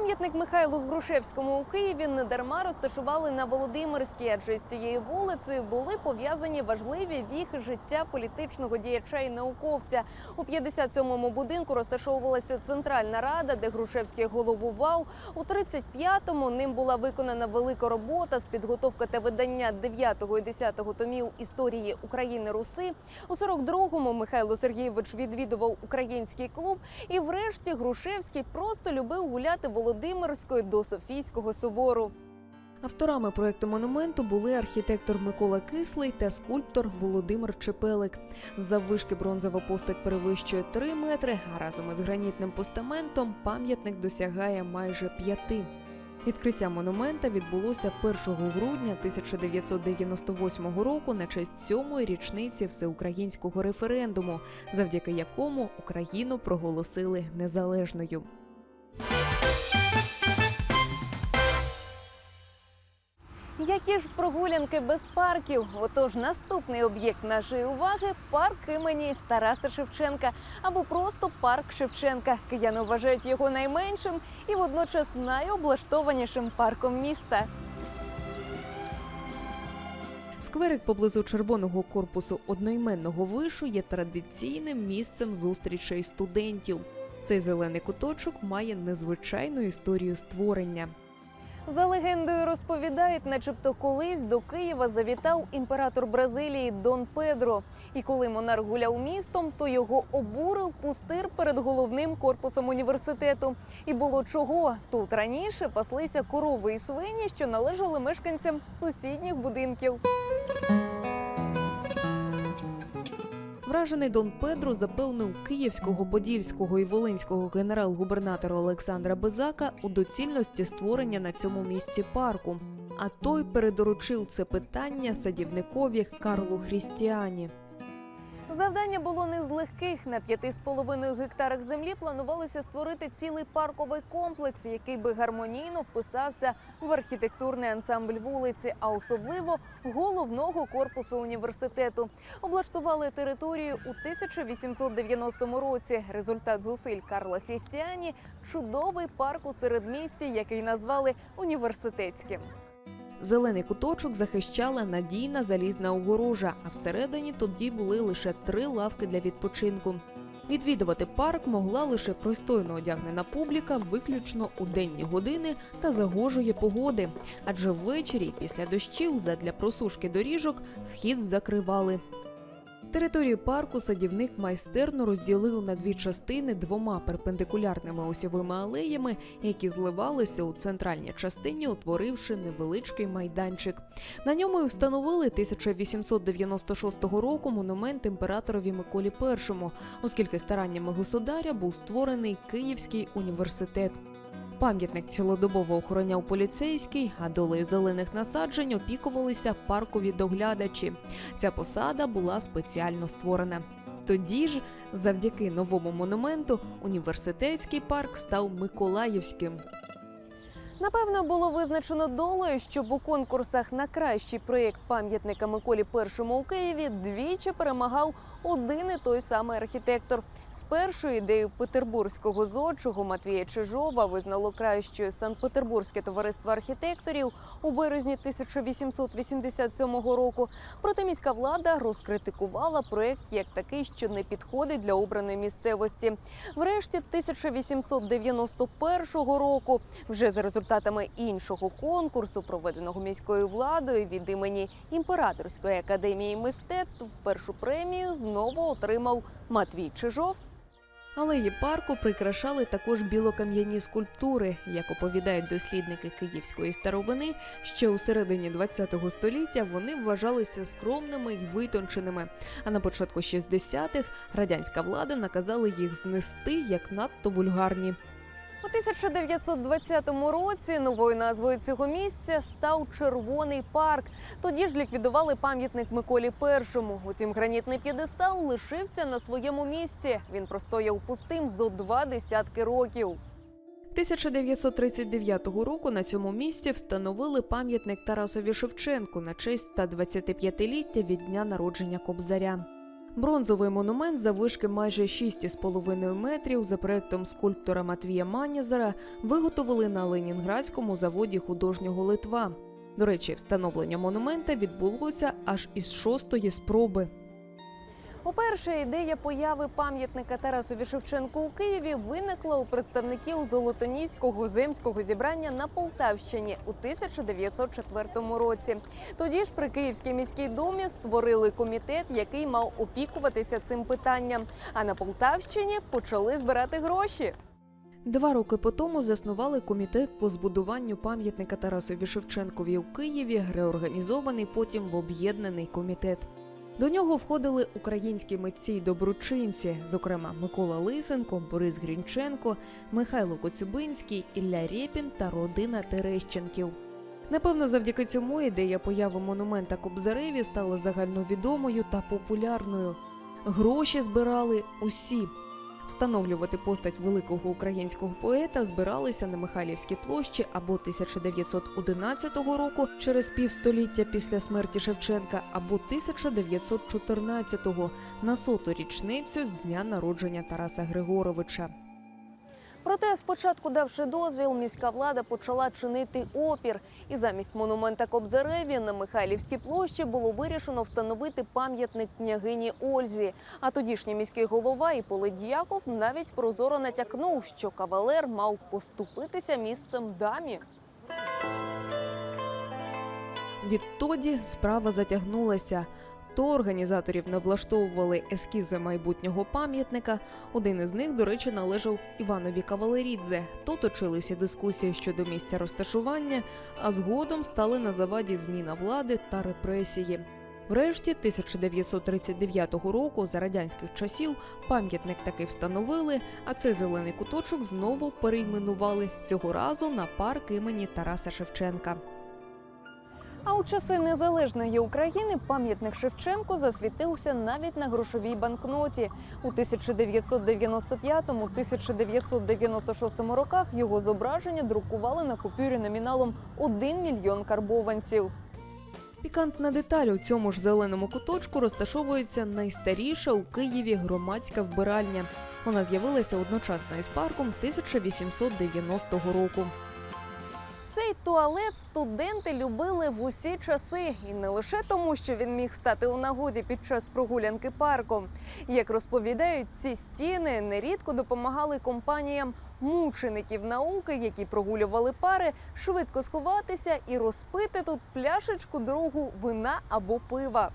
Пам'ятник Михайлу Грушевському у Києві недарма розташували на Володимирській, адже з цією вулицею були пов'язані важливі віхи життя політичного діяча і науковця. У 57-му будинку розташовувалася центральна рада, де Грушевський головував. У 35-му ним була виконана велика робота з підготовки та видання 9 і 10 томів історії України Руси. У 42-му Михайло Сергійович відвідував український клуб. І врешті Грушевський просто любив гуляти Володимирською до Софійського собору. Авторами проекту монументу були архітектор Микола Кислий та скульптор Володимир Чепелик. Заввишки бронзова постать перевищує 3 метри, а разом із гранітним постаментом пам'ятник досягає майже 5. Відкриття монумента відбулося 1 грудня 1998 року на честь сьомої річниці всеукраїнського референдуму, завдяки якому Україну проголосили незалежною. Які ж прогулянки без парків? Отож, наступний об'єкт нашої уваги парк імені Тараса Шевченка або просто парк Шевченка. Кияни вважають його найменшим і водночас найоблаштованішим парком міста. Скверик поблизу червоного корпусу одноіменного вишу є традиційним місцем зустрічей студентів. Цей зелений куточок має незвичайну історію створення. За легендою розповідають, начебто колись до Києва завітав імператор Бразилії Дон Педро. І коли монарх гуляв містом, то його обурив пустир перед головним корпусом університету. І було чого тут раніше паслися корови і свині, що належали мешканцям сусідніх будинків. Вражений Дон Педро запевнив київського, подільського і волинського генерал-губернатора Олександра Безака у доцільності створення на цьому місці парку. А той передоручив це питання садівникові Карлу Хрістіані. Завдання було не з легких. На 5,5 гектарах землі планувалося створити цілий парковий комплекс, який би гармонійно вписався в архітектурний ансамбль вулиці, а особливо головного корпусу університету. Облаштували територію у 1890 році. Результат зусиль Карла Хрістіані чудовий парк у середмісті, який назвали університетським. Зелений куточок захищала надійна залізна огорожа, а всередині тоді були лише три лавки для відпочинку. Відвідувати парк могла лише пристойно одягнена публіка виключно у денні години та загожої погоди, адже ввечері після дощів задля просушки доріжок вхід закривали. Територію парку садівник майстерно розділив на дві частини двома перпендикулярними осьовими алеями, які зливалися у центральній частині, утворивши невеличкий майданчик. На ньому і встановили 1896 року монумент імператорові Миколі І, оскільки стараннями государя був створений Київський університет. Пам'ятник цілодобово охороняв поліцейський, а долею зелених насаджень опікувалися паркові доглядачі. Ця посада була спеціально створена. Тоді ж, завдяки новому монументу, університетський парк став Миколаївським. Напевно, було визначено долею, щоб у конкурсах на кращий проєкт пам'ятника Миколі І у Києві двічі перемагав один і той самий архітектор. Спершу ідею петербурзького зодчого Матвія Чижова визнало кращою Санкт-Петербурзьке товариство архітекторів у березні 1887 року. Проте міська влада розкритикувала проєкт як такий, що не підходить для обраної місцевості. Врешті 1891 року, вже за результатами іншого конкурсу, проведеного міською владою від імені Імператорської академії мистецтв, першу премію знову отримав Матвій Чижов. Алеї парку прикрашали також білокам'яні скульптури, як оповідають дослідники київської старовини. Ще у середині ХХ століття вони вважалися скромними й витонченими. А на початку 60-х радянська влада наказала їх знести як надто вульгарні. У 1920 році новою назвою цього місця став Червоний парк. Тоді ж ліквідували пам'ятник Миколі І. Утім, гранітний п'єдестал лишився на своєму місці. Він простояв пустим зо два десятки років. 1939 року на цьому місці встановили пам'ятник Тарасові Шевченку на честь 125-ліття від дня народження Кобзаря. Бронзовий монумент заввишки майже 6,5 метрів за проектом скульптора Матвія Манязера виготовили на Ленінградському заводі художнього Литва. До речі, встановлення монумента відбулося аж із шостої спроби. Уперше ідея появи пам'ятника Тарасові Шевченку у Києві виникла у представників Золотоніського земського зібрання на Полтавщині у 1904 році. Тоді ж при Київській міській думі створили комітет, який мав опікуватися цим питанням. А на Полтавщині почали збирати гроші. Два роки по тому заснували комітет по збудуванню пам'ятника Тарасові Шевченкові у Києві, реорганізований потім в об'єднаний комітет. До нього входили українські митці й добручинці, зокрема Микола Лисенко, Борис Грінченко, Михайло Коцюбинський, Ілля Рєпін та родина Терещенків. Напевно, завдяки цьому ідея появи монумента Кобзареві стала загальновідомою та популярною. Гроші збирали усі. Встановлювати постать великого українського поета збиралися на Михайлівській площі або 1911 року через півстоліття після смерті Шевченка, або 1914 на соту річницю з дня народження Тараса Григоровича. Проте, спочатку давши дозвіл, міська влада почала чинити опір. І замість монумента Кобзареві на Михайлівській площі було вирішено встановити пам'ятник княгині Ользі. А тодішній міський голова Іполит Дьяков навіть прозоро натякнув, що кавалер мав поступитися місцем дамі. Відтоді справа затягнулася. То організаторів не влаштовували ескізи майбутнього пам'ятника. Один із них, до речі, належав Іванові Кавалерідзе. То точилися дискусії щодо місця розташування, а згодом стали на заваді зміна влади та репресії. Врешті 1939 року за радянських часів пам'ятник таки встановили, а цей зелений куточок знову перейменували цього разу на парк імені Тараса Шевченка. А у часи незалежної України пам'ятник Шевченку засвітився навіть на грошовій банкноті. У 1995-1996 роках його зображення друкували на купюрі номіналом 1 мільйон карбованців. Пікантна деталь у цьому ж зеленому куточку розташовується найстаріша у Києві громадська вбиральня. Вона з'явилася одночасно із парком 1890 року. Цей туалет студенти любили в усі часи, і не лише тому, що він міг стати у нагоді під час прогулянки парком. Як розповідають, ці стіни нерідко допомагали компаніям мучеників науки, які прогулювали пари, швидко сховатися і розпити тут пляшечку другу вина або пива.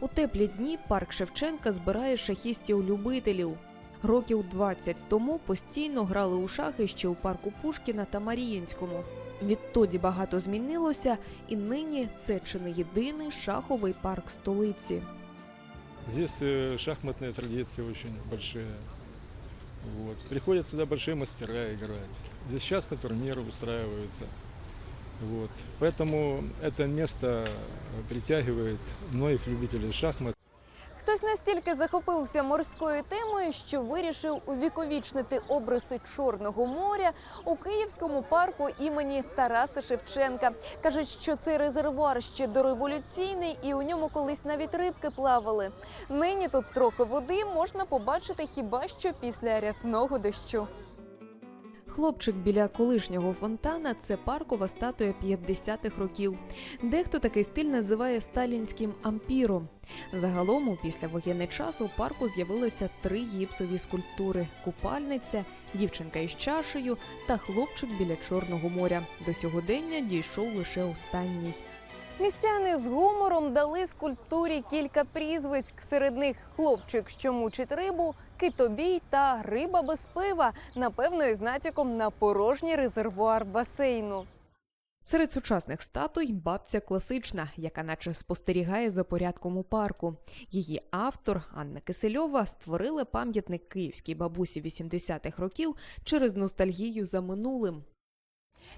У теплі дні парк Шевченка збирає шахістів-любителів. Років 20 тому постійно грали у шахи ще у парку Пушкіна та Маріїнському. Відтоді багато змінилося, і нині це чи не єдиний шаховий парк столиці. Здесь э, шахматные традиции очень большие. Вот. Приходят сюда большие мастера играть. Здесь часто турниры устраиваются. Вот. Поэтому это место э, притягивает многих любителей шахмат. Хтось настільки захопився морською темою, що вирішив увіковічнити обриси Чорного моря у Київському парку імені Тараса Шевченка. Кажуть, що цей резервуар ще дореволюційний, і у ньому колись навіть рибки плавали. Нині тут трохи води можна побачити хіба що після рясного дощу. Хлопчик біля колишнього фонтана це паркова статуя 50-х років. Дехто такий стиль називає сталінським ампіром. Загалом у післявоєнний час у парку з'явилося три гіпсові скульптури: купальниця, дівчинка із чашею та хлопчик біля Чорного моря. До сьогодення дійшов лише останній. Містяни з гумором дали скульптурі кілька прізвиськ. Серед них хлопчик, що мучить рибу, китобій та риба без пива, напевно, із натяком на порожній резервуар басейну. Серед сучасних статуй бабця класична, яка наче спостерігає за порядком у парку. Її автор Анна Кисельова створила пам'ятник київській бабусі 80-х років через ностальгію за минулим.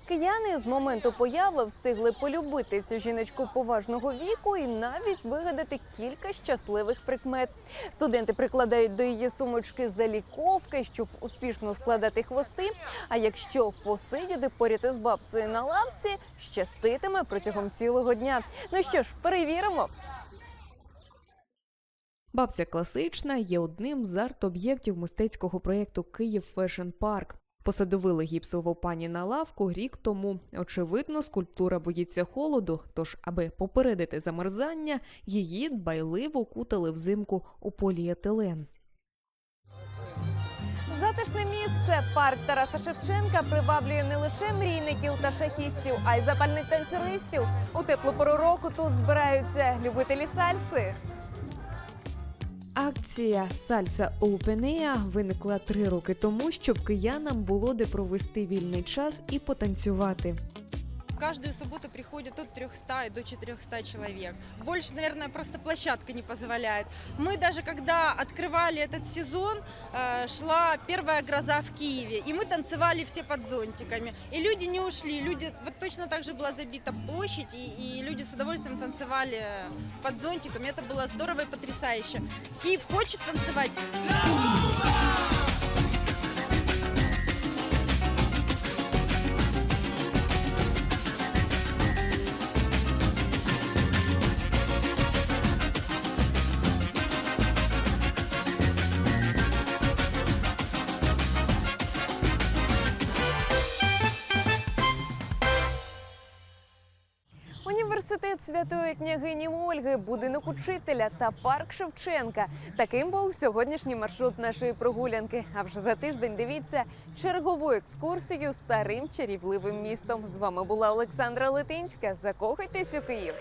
Кияни з моменту появи встигли полюбити цю жіночку поважного віку і навіть вигадати кілька щасливих прикмет. Студенти прикладають до її сумочки заліковки, щоб успішно складати хвости. А якщо посидіти поряд із бабцею на лавці, щаститиме протягом цілого дня. Ну що ж, перевіримо. Бабця класична є одним з арт-об'єктів мистецького проєкту Київ Фешн Парк. Посадовили гіпсову пані на лавку рік тому. Очевидно, скульптура боїться холоду, тож, аби попередити замерзання, її дбайливо кутали взимку у поліетилен. Затишне місце парк Тараса Шевченка приваблює не лише мрійників та шахістів, а й запальних танцюристів. У теплу пору року тут збираються любителі сальси. Акція Сальса опенея виникла три роки тому, щоб киянам було де провести вільний час і потанцювати. Каждую субботу приходит от 300 до 400 человек. Больше, наверное, просто площадка не позволяет. Мы даже когда открывали этот сезон, э, шла первая гроза в Киеве, и мы танцевали все под зонтиками. И люди не ушли, люди, вот точно так же была забита площадь, и, и люди с удовольствием танцевали под зонтиками. Это было здорово и потрясающе. Киев хочет танцевать, Університет святої княгині Ольги, будинок учителя та парк Шевченка. Таким був сьогоднішній маршрут нашої прогулянки. А вже за тиждень дивіться чергову екскурсію старим чарівливим містом. З вами була Олександра Литинська. Закохайтесь у Київ.